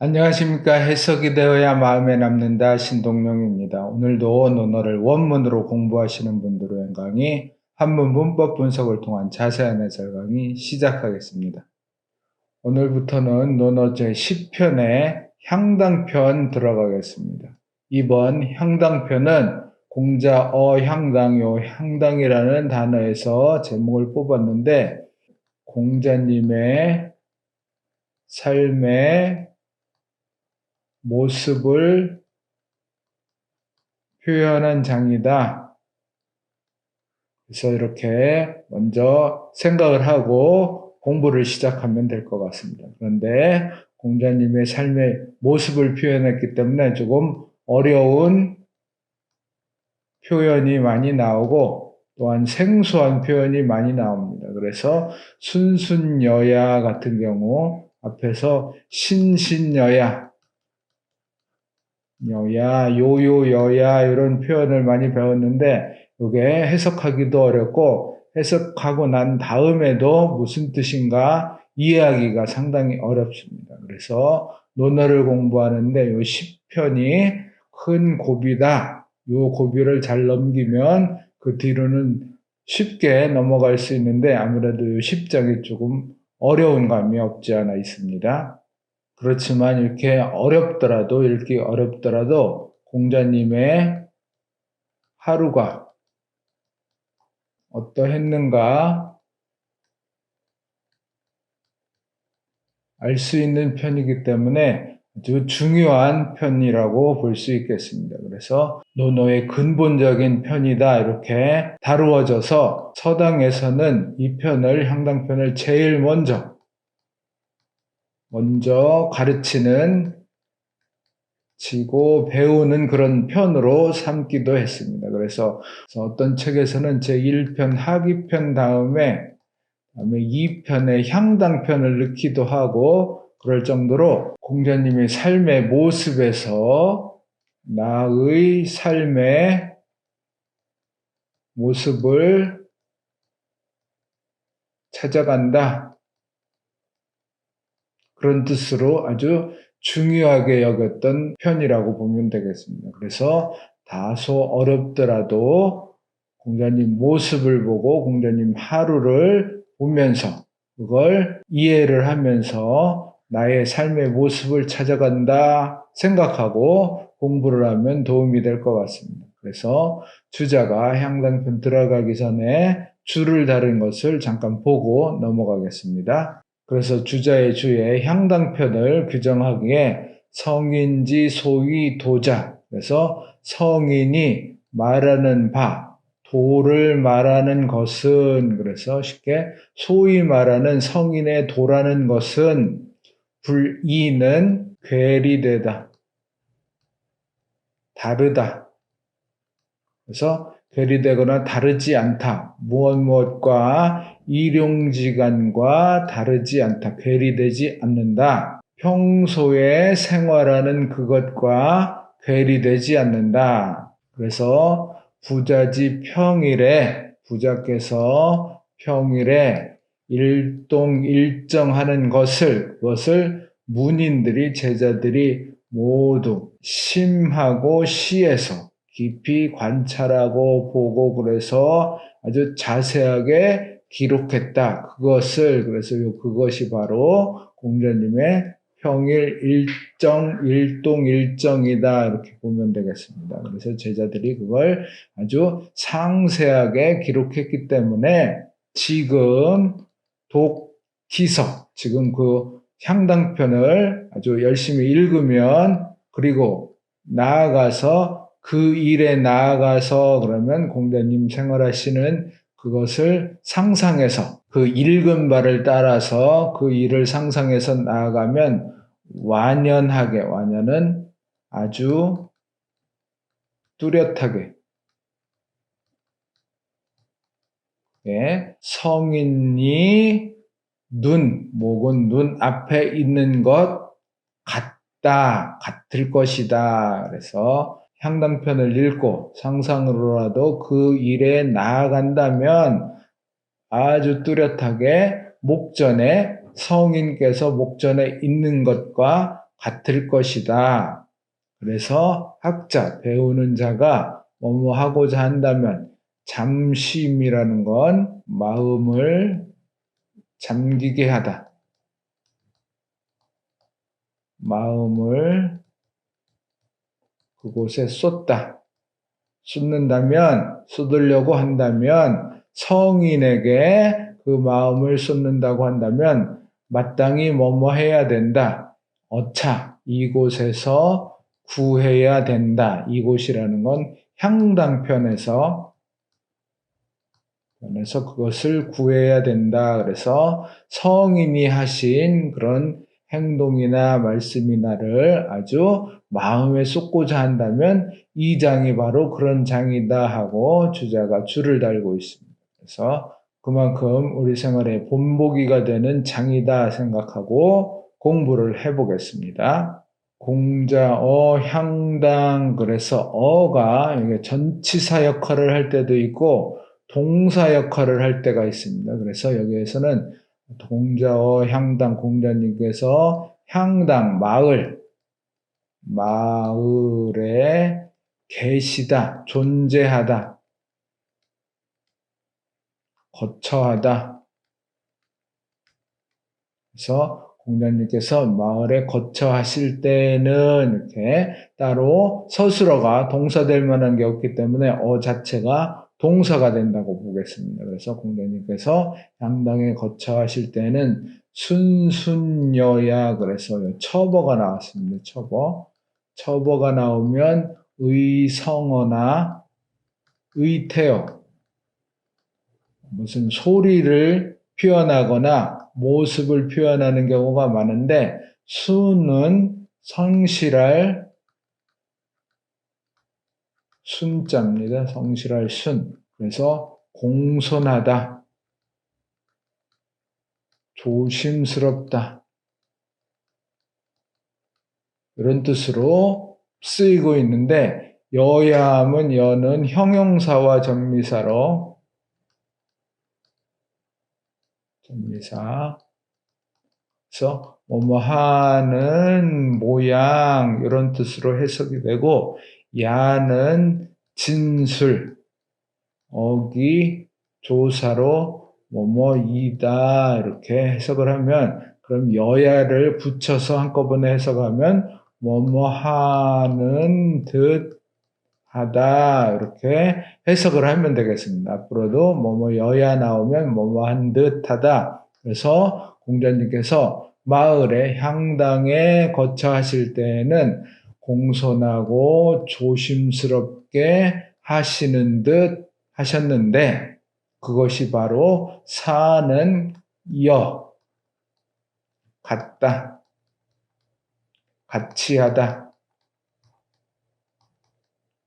안녕하십니까. 해석이 되어야 마음에 남는다. 신동룡입니다. 오늘도 논어를 원문으로 공부하시는 위한 강의, 한문 문법 분석을 통한 자세한 해설 강의 시작하겠습니다. 오늘부터는 논어 제10편의 향당편 들어가겠습니다. 이번 향당편은 공자 어 향당요 향당이라는 단어에서 제목을 뽑았는데 공자님의 삶의 모습을 표현한 장이다. 그래서 이렇게 먼저 생각을 하고 공부를 시작하면 될 것 같습니다. 그런데 공자님의 삶의 모습을 표현했기 때문에 조금 어려운 표현이 많이 나오고 또한 생소한 표현이 많이 나옵니다. 그래서 순순여야 같은 경우 앞에서 신신여야 여야, 요요, 여야 이런 표현을 많이 배웠는데 이게 해석하기도 어렵고 해석하고 난 다음에도 무슨 뜻인가 이해하기가 상당히 어렵습니다. 그래서 논어를 공부하는데 이 10편이 큰 고비다. 이 고비를 잘 넘기면 그 뒤로는 쉽게 넘어갈 수 있는데 아무래도 이 10장이 조금 어려운 감이 없지 않아 있습니다. 그렇지만 이렇게 어렵더라도, 읽기 어렵더라도 공자님의 하루가 어떠했는가 알 수 있는 편이기 때문에 아주 중요한 편이라고 볼 수 있겠습니다. 그래서 노노의 근본적인 편이다 이렇게 다루어져서 서당에서는 이 편을 향당편을 제일 먼저 먼저 가르치는 지고 배우는 그런 편으로 삼기도 했습니다. 그래서 어떤 책에서는 제 1편 하기편 다음에 다음에 2편의 향당편을 넣기도 하고 그럴 정도로 공자님의 삶의 모습에서 나의 삶의 모습을 찾아간다. 그런 뜻으로 아주 중요하게 여겼던 편이라고 보면 되겠습니다. 그래서 다소 어렵더라도 공자님 모습을 보고 공자님 하루를 보면서 그걸 이해를 하면서 나의 삶의 모습을 찾아간다 생각하고 공부를 하면 도움이 될 것 같습니다. 그래서 주자가 향당편 들어가기 전에 줄을 다른 것을 잠깐 보고 넘어가겠습니다. 그래서 주자의 주에 향당편을 규정하기에 성인지 소위 도자. 그래서 성인이 말하는 바, 도를 말하는 것은 그래서 쉽게 소위 말하는 성인의 도라는 것은 불이는 괴리되다. 다르다. 그래서 괴리되거나 다르지 않다. 무엇 무엇과 일용지간과 다르지 않다. 괴리되지 않는다. 평소에 생활하는 그것과 괴리되지 않는다. 그래서 부자지 평일에 부자께서 평일에 일동 일정하는 것을 그것을 문인들이 제자들이 모두 심하고 시에서 깊이 관찰하고 보고 그래서 아주 자세하게 기록했다. 그것을 그래서 그것이 바로 공자님의 평일 일정 일동 일정이다 이렇게 보면 되겠습니다. 그래서 제자들이 그걸 아주 상세하게 기록했기 때문에 지금 독기서 지금 그 향당편을 아주 열심히 읽으면 그리고 나아가서 그 일에 나아가서 그러면 공자님 생활하시는 그것을 상상해서 그 읽은 바를 따라서 그 일을 상상해서 나아가면 완연하게, 완연은 아주 뚜렷하게, 예, 성인이 눈, 목은 눈 앞에 있는 것 같다, 같을 것이다. 그래서 향당편을 읽고 상상으로라도 그 일에 나아간다면 아주 뚜렷하게 목전에 성인께서 목전에 있는 것과 같을 것이다. 그래서 학자, 배우는 자가 뭐뭐 하고자 한다면 잠심이라는 건 마음을 잠기게 하다. 마음을 그곳에 쏟다. 쏟는다면, 쏟으려고 한다면, 성인에게 그 마음을 쏟는다고 한다면, 마땅히 뭐뭐 해야 된다. 어차, 이곳에서 구해야 된다. 이곳이라는 건 향당편에서 편에서 그것을 구해야 된다. 그래서 성인이 하신 그런 행동이나 말씀이나를 아주 마음에 쏟고자 한다면 이 장이 바로 그런 장이다 하고 주자가 줄을 달고 있습니다. 그래서 그만큼 우리 생활의 본보기가 되는 장이다 생각하고 공부를 해보겠습니다. 공자어 향당 그래서 어가 이게 전치사 역할을 할 때도 있고 동사 역할을 할 때가 있습니다. 그래서 여기에서는 공자어 향당 공자님께서 향당 마을 마을에 계시다 존재하다 거처하다 그래서 공자님께서 마을에 거처하실 때는 이렇게 따로 서술어가 동사될 만한 게 없기 때문에 어 자체가 동사가 된다고 보겠습니다. 그래서 공자님께서 양당에 거처하실 때는 순순여야 그래서 처버가 나왔습니다. 처버. 처버가 나오면 의성어나 의태어 무슨 소리를 표현하거나 모습을 표현하는 경우가 많은데 수는 성실할 순자입니다. 성실할 순. 그래서 공손하다. 조심스럽다. 이런 뜻으로 쓰이고 있는데 여야함은 여는 형용사와 전미사로 전미사. 그래서 뭐뭐 하는 모양 이런 뜻으로 해석이 되고 야는 진술 어기 조사로 뭐뭐이다 이렇게 해석을 하면 그럼 여야를 붙여서 한꺼번에 해석하면 뭐뭐 하는 듯 하다 이렇게 해석을 하면 되겠습니다. 앞으로도 뭐뭐 여야 나오면 뭐뭐 한 듯하다. 그래서 공자님께서 마을에 향당에 거처하실 때에는 공손하고 조심스럽게 하시는 듯 하셨는데 그것이 바로 사는 여 같다 같이 하다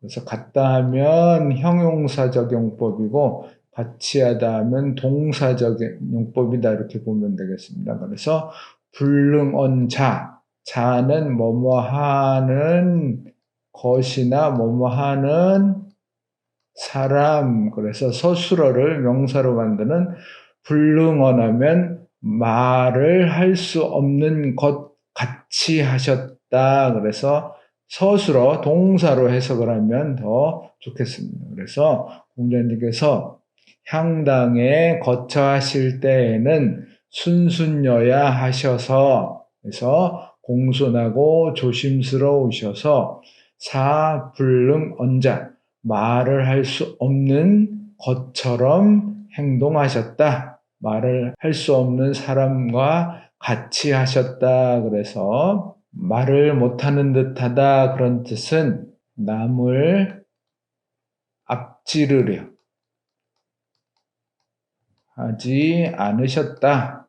그래서 같다 하면 형용사 적 용법이고 같이 하다 하면 동사 적 용법이다 이렇게 보면 되겠습니다. 그래서 불능언 자 자는 뭐뭐 하는 것이나 뭐뭐 하는 사람 그래서 서술어를 명사로 만드는 불능언하면 말을 할 수 없는 것 같이 하셨다. 그래서 서술어 동사로 해석을 하면 더 좋겠습니다. 그래서 공자님께서 향당에 거처하실 때에는 순순여야 하셔서 그래서 공손하고 조심스러우셔서 사불능 언자 말을 할 수 없는 것처럼 행동하셨다. 말을 할 수 없는 사람과 같이 하셨다. 그래서 말을 못하는 듯하다 그런 뜻은 남을 앞지르려 하지 않으셨다.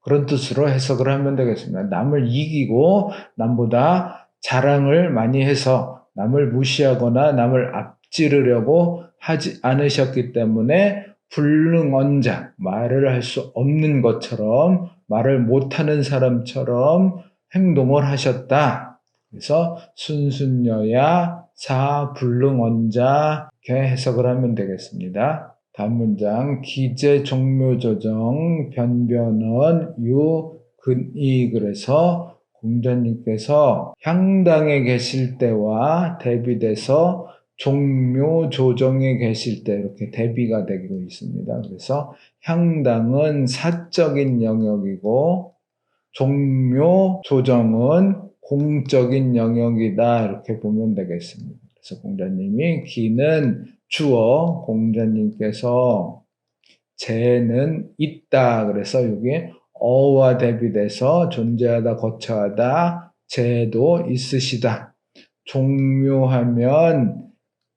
그런 뜻으로 해석을 하면 되겠습니다. 남을 이기고 남보다 자랑을 많이 해서 남을 무시하거나 남을 앞지르려고 하지 않으셨기 때문에 불능언자, 말을 할 수 없는 것처럼 말을 못하는 사람처럼 행동을 하셨다. 그래서 순순여야 사불능언자 이렇게 해석을 하면 되겠습니다. 다음 문장 기재 종묘 조정 변변원 유근이 그래서 공자님께서 향당에 계실 때와 대비돼서 종묘 조정에 계실 때 이렇게 대비가 되고 있습니다. 그래서 향당은 사적인 영역이고 종묘 조정은 공적인 영역이다 이렇게 보면 되겠습니다. 그래서 공자님이 기는 주어 공자님께서 재는 있다 그래서 여기 어와 대비돼서 존재하다 거처하다 재도 있으시다 종묘하면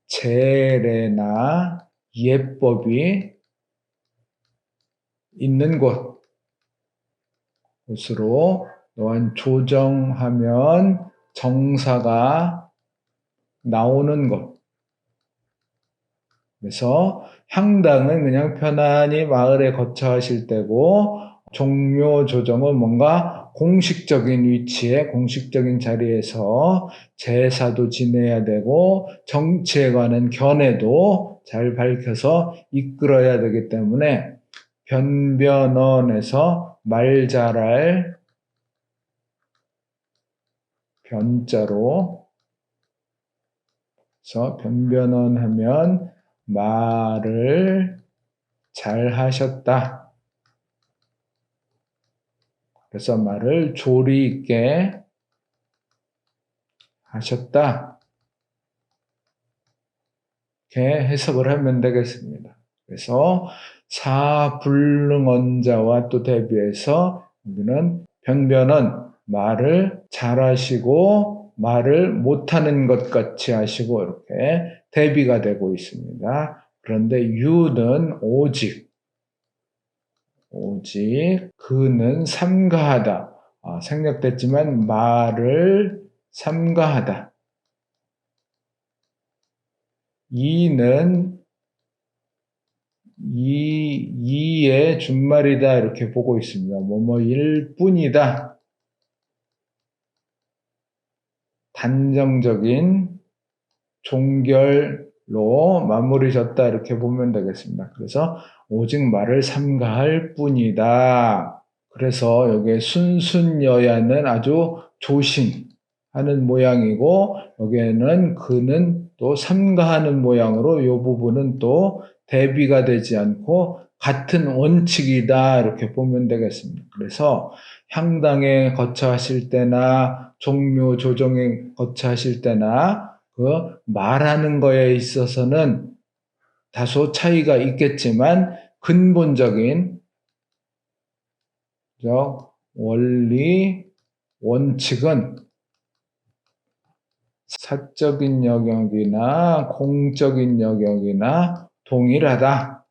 재래나 예법이 있는 곳. 곳으로 또한 조정하면 정사가 나오는 것 그래서 향당은 그냥 편안히 마을에 거처하실 때고 종묘 조정은 뭔가 공식적인 위치에 공식적인 자리에서 제사도 지내야 되고 정치에 관한 견해도 잘 밝혀서 이끌어야 되기 때문에 변변언에서 말 잘할 변자로 그래서 변변언 하면 말을 잘 하셨다. 그래서 말을 조리 있게 하셨다. 이렇게 해석을 하면 되겠습니다. 그래서 사불능언자와 또 대비해서 우리는 변변은 말을 잘하시고 말을 못하는 것 같이 하시고 이렇게 대비가 되고 있습니다. 그런데 유는 오직 오직 그는 삼가하다. 아, 생략됐지만 말을 삼가하다. 이는 이, 이의 준말이다 이렇게 보고 있습니다. 뭐뭐일 뿐이다. 단정적인 종결로 마무리 졌다 이렇게 보면 되겠습니다. 그래서 오직 말을 삼가할 뿐이다. 그래서 여기에 순순여야는 아주 조심하는 모양이고 여기에는 그는 또 삼가하는 모양으로 이 부분은 또 대비가 되지 않고 같은 원칙이다 이렇게 보면 되겠습니다. 그래서 향당에 거처하실 때나 종묘 조정에 거처하실 때나 그 말하는 거에 있어서는 다소 차이가 있겠지만 근본적인 원리 원칙은 사적인 영역이나 공적인 영역이나 동일하다.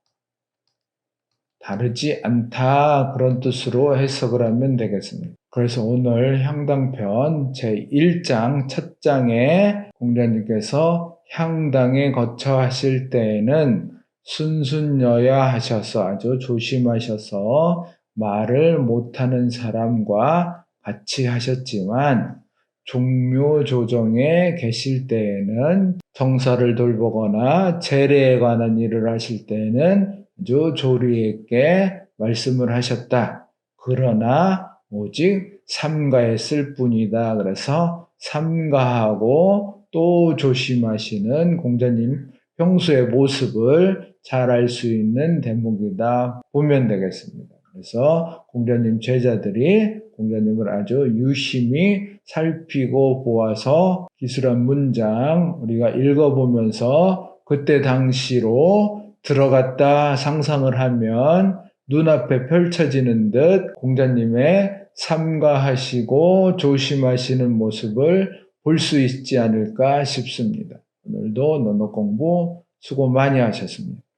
다르지 않다. 그런 뜻으로 해석을 하면 되겠습니다. 그래서 오늘 향당편 제1장 첫 장에 공자님께서 향당에 거처하실 때에는 순순여야 하셔서 아주 조심하셔서 말을 못하는 사람과 같이 하셨지만 종묘 조정에 계실 때에는 정사를 돌보거나 재래에 관한 일을 하실 때에는 아주 조리 있게 말씀을 하셨다. 그러나 오직 삼가했을 뿐이다. 그래서 삼가하고 또 조심하시는 공자님 평소의 모습을 잘 알 수 있는 대목이다 보면 되겠습니다. 그래서 공자님 제자들이 공자님을 아주 유심히 살피고 보아서 기술한 문장 우리가 읽어보면서 그때 당시로 들어갔다 상상을 하면 눈앞에 펼쳐지는 듯 공자님의 삼가하시고 조심하시는 모습을 볼 수 있지 않을까 싶습니다. 오늘도 논어 공부 수고 많이 하셨습니다.